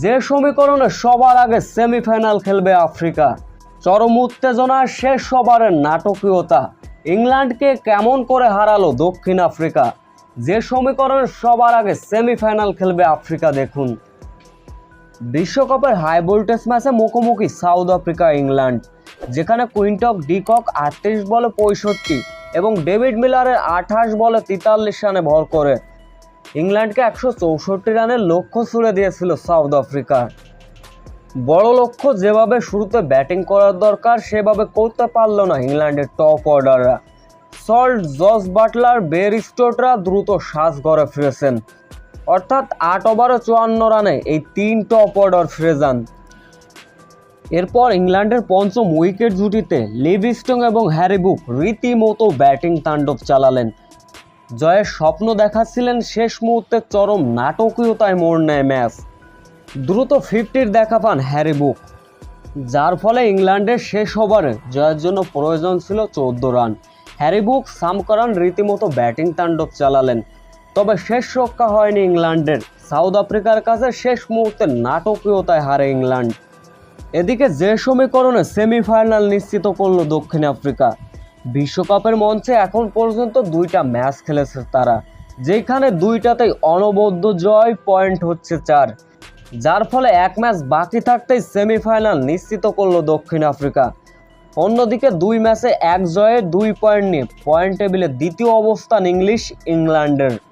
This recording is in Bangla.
যে সমীকরণে সবার আগে সেমিফাইনাল খেলবে আফ্রিকা, চরম উত্তেজনা শেষ ওভারের নাটকীয়তা। ইংল্যান্ডকে কেমন করে হারালো দক্ষিণ আফ্রিকা? যে সমীকরণে সবার আগে সেমিফাইনাল খেলবে আফ্রিকা দেখুন। বিশ্বকাপের হাই ভোল্টেজ ম্যাচে মুখোমুখি সাউথ আফ্রিকা, ইংল্যান্ড, যেখানে কুইন্টক ডিকক আটত্রিশ বলে পঁয়ষট্টি এবং ডেভিড মিলারের আঠাশ বলে তেতাল্লিশ রানে ভর করে। ইংল্যান্ডকে একশো চৌষট্টি রানের লক্ষ্য ছুড়ে দিয়েছিল সাউথ আফ্রিকা। বড় লক্ষ্য যেভাবে শুরুতে ব্যাটিং করার দরকার, সেভাবে করতে পারল না ইংল্যান্ডের টপ অর্ডাররা। সল্ট জস বাটলার বের স্টোটরা দ্রুত শ্বাস ঘরে ফিরেছেন। অর্থাৎ আট ওভারে চুয়ান্ন রানে এই তিন টপ অর্ডার ফিরে যান। এরপর ইংল্যান্ডের পঞ্চম উইকেট জুটিতে লিভিস্টং এবং হ্যারিবুক রীতিমতো ব্যাটিং তাণ্ডব চালালেন। জয়ের স্বপ্ন দেখাচ্ছিলেন শেষ মুহূর্তে চরম নাটকীয়তায় মোড় নেয় ম্যাচ। দ্রুত ফিফটির দেখা পান হ্যারি বুক, যার ফলে ইংল্যান্ডের শেষ ওভারে জয়ের জন্য প্রয়োজন ছিল চৌদ্দ রান। হ্যারি বুক সামকরান রীতিমতো ব্যাটিং তাণ্ডব চালালেন, তবে শেষ রক্ষা হয়নি ইংল্যান্ডের। সাউথ আফ্রিকার কাছে শেষ মুহূর্তে নাটকীয়তায় হারে ইংল্যান্ড। এদিকে যে সমীকরণে সেমিফাইনাল নিশ্চিত করল দক্ষিণ আফ্রিকা। বিশ্বকাপের মঞ্চে এখন পর্যন্ত দুইটা ম্যাচ খেলেছে তারা, যেখানে দুইটাতেই অনবদ্য জয় পয়েন্ট হচ্ছে চার, যার ফলে এক ম্যাচ বাকি থাকতেই সেমিফাইনাল নিশ্চিত করল দক্ষিণ আফ্রিকা। অন্যদিকে দুই ম্যাচে এক জয়ে দুই পয়েন্ট নিয়ে পয়েন্ট টেবিলে দ্বিতীয় অবস্থান ইংলিশ ইংল্যান্ডের।